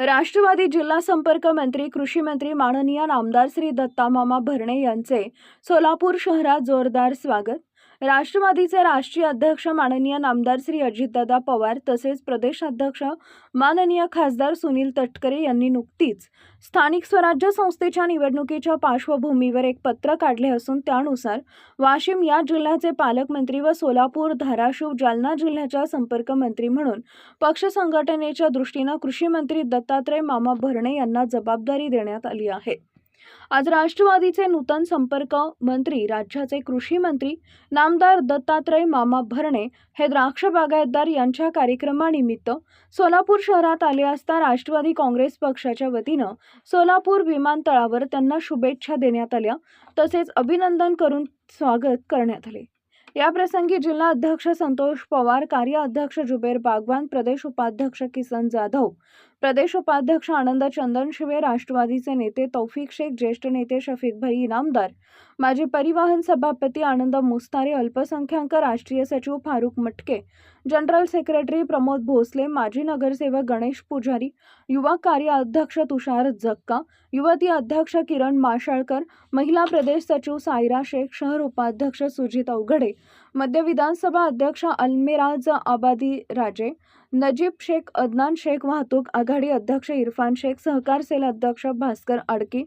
राष्ट्रवादी जिल्हा संपर्क मंत्री कृषी मंत्री माननीय नामदार श्री दत्तामामा भरणे यांचे सोलापूर शहरात जोरदार स्वागत. राष्ट्रवादीचे राष्ट्रीय अध्यक्ष माननीय नामदार श्री अजितदादा पवार तसेच प्रदेशाध्यक्ष माननीय खासदार सुनील तटकरे यांनी नुकतीच स्थानिक स्वराज्य संस्थेच्या निवडणुकीच्या पार्श्वभूमीवर एक पत्र काढले असून त्यानुसार वाशिम या जिल्ह्याचे पालकमंत्री व सोलापूर धाराशिव जालना जिल्ह्याच्या संपर्क मंत्री म्हणून पक्ष संघटनेच्या दृष्टीनं कृषी मंत्री दत्तात्रय मामा भरणे यांना जबाबदारी देण्यात आली आहे. आज राष्ट्रवादीचे नूतन संपर्क मंत्री राज्याचे कृषी मंत्री नामदार दत्तात्रय मामा भरणे हे द्राक्ष बागायतदार यांच्या कार्यक्रमानिमित्त सोलापूर शहरात आले असता राष्ट्रवादी काँग्रेस पक्षाच्या वतीनं सोलापूर विमानतळावर त्यांना शुभेच्छा देण्यात आल्या. तसेच अभिनंदन करून स्वागत करण्यात आले. याप्रसंगी जिल्हा अध्यक्ष संतोष पवार कार्य अध्यक्ष जुबेर बागवान प्रदेश उपाध्यक्ष किसन जाधव प्रदेश उपाध्यक्ष आनंद चंदनशिवे राष्ट्रवादीचे नेते तौफिक शेख ज्येष्ठ नेते शफीक भाई इनामदार माजी परिवहन सभापती आनंद मुस्तारे अल्पसंख्याक राष्ट्रीय सचिव फारुख मटके जनरल सेक्रेटरी प्रमोद भोसले माजी नगरसेवक गणेश पुजारी युवा कार्य अध्यक्ष तुषार जक्का युवती अध्यक्ष किरण माशाळकर महिला प्रदेश सचिव सायरा शेख शहर उपाध्यक्ष सुजित अवघडे मध्य विधानसभा अध्यक्ष अल्मिराज आबादी राजे नजीब शेख अदनान शेख वाहतूक आघाडी अध्यक्ष इरफान शेख सहकार सेल अध्यक्ष भास्कर आडकी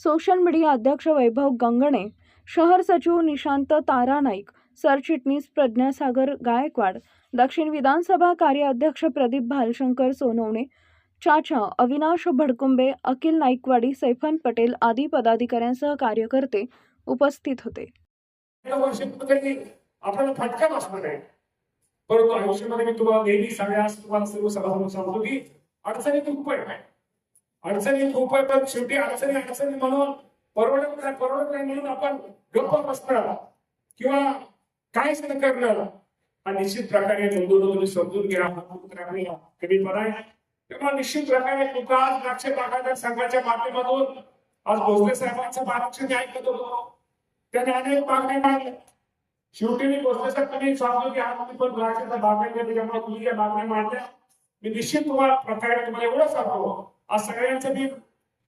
सोशल मीडिया अध्यक्ष वैभव गंगणे शहर सचिव निशांत तारा नाईक सरचिटणीस प्रज्ञासागर गायकवाड दक्षिण विधानसभा कार्याध्यक्ष प्रदीप भालशंकर सोनवणे चाचा अविनाश भडकुंबे अखिल नाईकवाडी सैफन पटेल आदी पदाधिकाऱ्यांसह कार्यकर्ते उपस्थित होते. आपल्याला फटका बसणार आहे. परंतु आयुष्यामध्ये मी तुम्हाला नेहमी सगळ्यास तुम्हाला सर्व सभासद सांगतो की अडचणीत उपाय नाही. अडचणीत उपाय पण शेवटी अडचणी अडचणी म्हणून परवडत नाही परवडत नाही म्हणून आपण गप्प बसणार. किंवा काहीच न करणार. हा निश्चित प्रकारे तुम्ही समजून घ्या. हा पण आहे तेव्हा निश्चित प्रकारे तुमचा आज द्राक्ष बागायतदार संघाच्या माध्यमातून आज भोसले साहेबांचं महाराष्ट्र ऐकत होतो. त्याने अनेक मागण्या मांडल्या. शेवटी मी बसल्याचा तुम्ही सांगतो की आज तुम्ही पण द्राक्षाच्या बागायत आहे, त्याच्यामुळे तुम्ही ज्या मागण्या मांडल्या मी निश्चित तुम्हाला प्रकारे तुम्हाला एवढं सांगतो आज सगळ्यांचा मी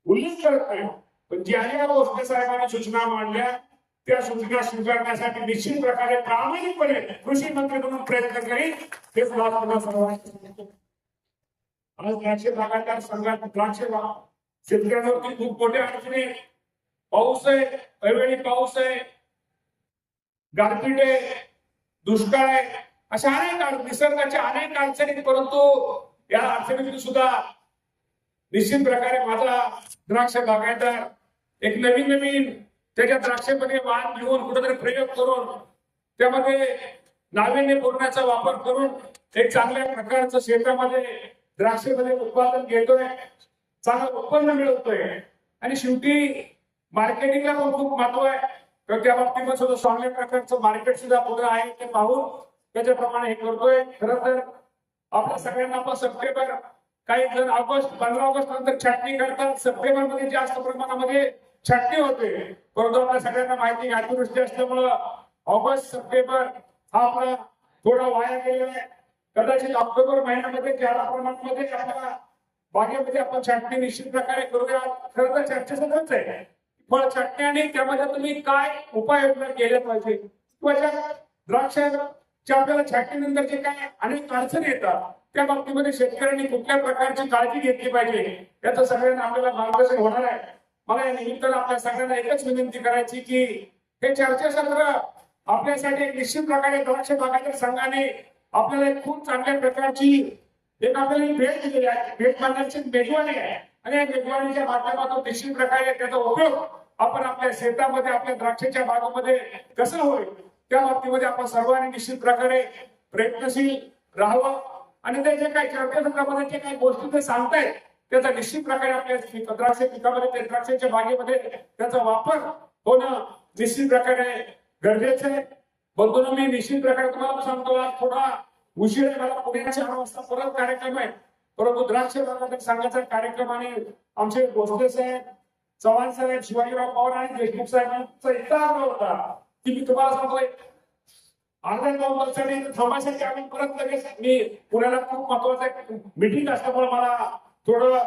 उल्लेख करत नाही पण ज्या ज्या भोसले साहेबांनी सूचना मांडल्या त्या सूचना स्वीकारण्यासाठी निश्चित प्रकारे प्रामाणिकपणे कृषी मंत्री म्हणून प्रयत्न करीन हे मला तुम्हाला सर्वांना सांगतो. आज द्राक्ष बागायतदार संघात द्राक्ष शेतकऱ्यांवरती खूप मोठ्या अडचणी पाऊस आहे अवेळी पाऊस आहे गारपीट आहे दुष्काळ आहे अशा अनेक निसर्गाच्या अनेक अडचणी परंतु या अडचणीतून सुद्धा निश्चित प्रकारे माझा द्राक्ष बागायतदार एक नवीन नवीन त्याच्या द्राक्षामध्ये वाण घेऊन कुठेतरी प्रयोग करून त्यामध्ये नाविन्यपूर्णाचा वापर करून एक चांगल्या प्रकारचं शेतामध्ये द्राक्षामध्ये उत्पादन घेतोय चांगलं उत्पन्न मिळवतोय. आणि शेवटी मार्केटिंगला पण खूप महत्त्व आहे. तर त्या बाबतीमध्ये सुद्धा चांगल्या प्रकारचं मार्केट सुद्धा पुढे आहे ते पाहून त्याच्याप्रमाणे हे करतोय. खरं तर आपल्या सगळ्यांना आपण सप्टेंबर काही जण ऑगस्ट पंधरा ऑगस्ट नंतर छाटणी करतात सप्टेंबरमध्ये जास्त प्रमाणामध्ये छाटणी होते. परंतु आपल्या सगळ्यांना माहिती अतिवृष्टी असल्यामुळं ऑगस्ट सप्टेंबर हा आपला थोडा वाया गेलेला आहे. कदाचित ऑक्टोबर महिन्यामध्ये ज्या प्रमाणामध्ये आपल्या बागेमध्ये आपण छाटणी निश्चित प्रकारे करूया खरं तर चर्चेसंदर्भच आहे. फळ छाटणी आणि त्यामध्ये तुम्ही काय उपाययोजना केल्या पाहिजे? किंवा द्राक्षाच्या आपल्याला छाटणीनंतर जे काय अनेक अडचणी येतात त्या बाबतीमध्ये शेतकऱ्यांनी कुठल्या प्रकारची काळजी घेतली पाहिजे? याचं सगळ्यांना आपल्याला मार्गदर्शन होणार आहे. मला या निमित्तानं आपल्या सगळ्यांना एकच विनंती करायची की हे चर्चासत्र आपल्यासाठी एक निश्चित प्रकारे द्राक्ष बागायतदार संघाने आपल्याला एक खूप चांगल्या प्रकारची एक आपल्याला भेट दिलेली आहे. भेट मांडण्याची मेजवानी आहे. आणि वेगवेगळ्या माध्यमातून निश्चित प्रकारे त्याचा उपयोग आपण आपल्या शेतामध्ये आपल्या द्राक्षाच्या बागामध्ये कसं होईल त्या बाबतीमध्ये आपण सर्वांनी निश्चित प्रकारे प्रयत्नशील राहावं. आणि ते जे काही चर्चेसंदर्भामध्ये जे काही गोष्टी ते सांगतायत त्याचा निश्चित प्रकारे आपल्या द्राक्ष पिकामध्ये ते द्राक्षाच्या बागेमध्ये त्याचा वापर होणं निश्चित प्रकारे गरजेचं आहे. बंधूंनो मी निश्चित प्रकारे तुम्हाला सांगतो आज थोडा उशीर आहे. मला पुण्याच्या वाजता परत कार्यक्रम आहे. परंतु द्राक्ष संघाचा कार्यक्रम आणि आमचे भोसले साहेब चव्हाण साहेब शिवाजीराव पवार आणि देशमुख साहेबांचा इतका आग्रह होता की मी तुम्हाला सांगतोय अर्धा दोन वर्षांनी थांबायसाठी आम्ही परत लगेच मी पुण्याला खूप महत्वाचं मिटिंग असल्यामुळे मला थोडं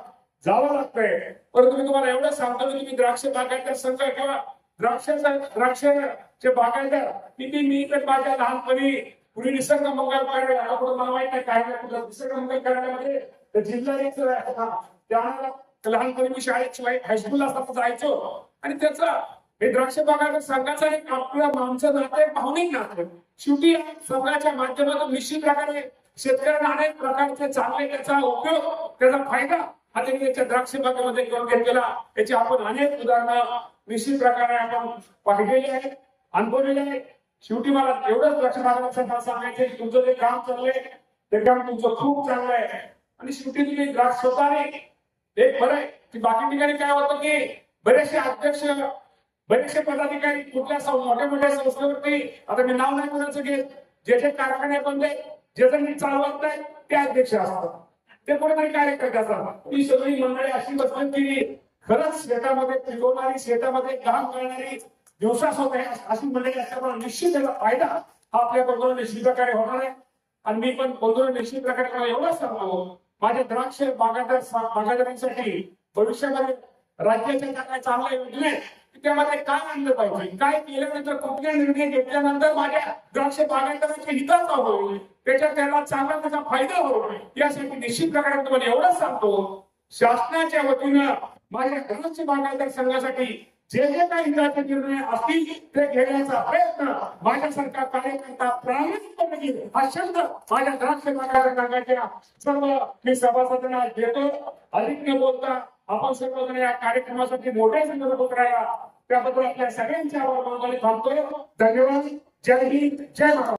जावं लागतंय. परंतु मी तुम्हाला एवढं सांगतो की तुम्ही द्राक्ष बागायतदार संघ किंवा द्राक्ष द्राक्षाचे बागायतदार किती मी तर माझ्या लहानपणी पूर्वी निसर्ग मंगल कार्यालय आता कुठं मला माहीत नाही काय नाही कुठं निसर्ग मंगल कार्यालयामध्ये जिल्हा जिल्हाधिकारी लहानपणी मी शाळेत शिवाय हायस्कूलला असताना जायचो. आणि त्याचा हे द्राक्ष बागायतदार संघाचा एक आपल्या माणसं नातं पाहुणे भावनिक नातं. शेवटी संघाच्या माध्यमातून निश्चित प्रकारे शेतकऱ्यांना अनेक प्रकारचे चांगले त्याचा उपयोग त्याचा फायदा हा त्यांनी त्याच्या द्राक्ष बागेमध्ये करून घेतलेला. याची आपण अनेक उदाहरणं निश्चित प्रकारे आपण पाहिलेली आहेत अनुभवलेली आहेत. शेवटी मला एवढंच द्राक्ष सांगायचं की तुमचं जे काम चाललंय ते काम तुमचं खूप चांगलं आहे. आणि शेवटी तुम्ही ग्राहक स्वतःने एक बरं आहे की बाकी ठिकाणी काय होतं की बरेचसे अध्यक्ष बरेचसे पदाधिकारी कुठल्या मोठ्या मोठ्या संस्थेवरती आता मी नाव नाही कोणाचं घेत जे जे कारखाने बनले जे जे मी चालवत नाही ते अध्यक्ष असतात. ते कोणीतरी कार्यकर्ते असतात. ही सगळी मंडळी अशी बसतात की खरंच शेतामध्ये पिकवणारी शेतामध्ये काम करणारी दिवसा होत आहे. अशी मंडळी असल्यामुळे निश्चित त्याचा फायदा हा आपल्या बरोबर निश्चित प्रकारे होणार आहे. आणि मी पण बोलतो निश्चित प्रकारे मला एवढंच सांगतो माझ्या द्राक्ष बागायतदार बागायतदारांसाठी भविष्यामध्ये राज्याच्या ज्या चांगल्या योजना आहेत त्यामध्ये काय आणलं पाहिजे? काय केल्यानंतर कुठले निर्णय घेतल्यानंतर माझ्या द्राक्ष बागायतदारांच्या हिताचा होईल? त्याच्यात त्याला चांगला त्याचा फायदा होईल? यासाठी निश्चित प्रकारे तुम्हाला एवढंच सांगतो. शासनाच्या वतीनं माझ्या द्राक्ष बागायतदार संघासाठी जे जे काही हिताचे निर्णय असतील ते घेण्याचा प्रयत्न माझ्यासारखा कार्यकर्ता प्रामाणिकपणे म्हणजे हा शब्द माझ्या द्राक्ष बागायतदार सर्व मी सभासदांना देतो. अधिक न बोलता आपण सर्वजण या कार्यक्रमासाठी मोठ्या संदर्भ होत त्याबद्दल आपल्या सगळ्यांचे आभार मानवाने थांबतोय. धन्यवाद. जय हिंद. जय महाराज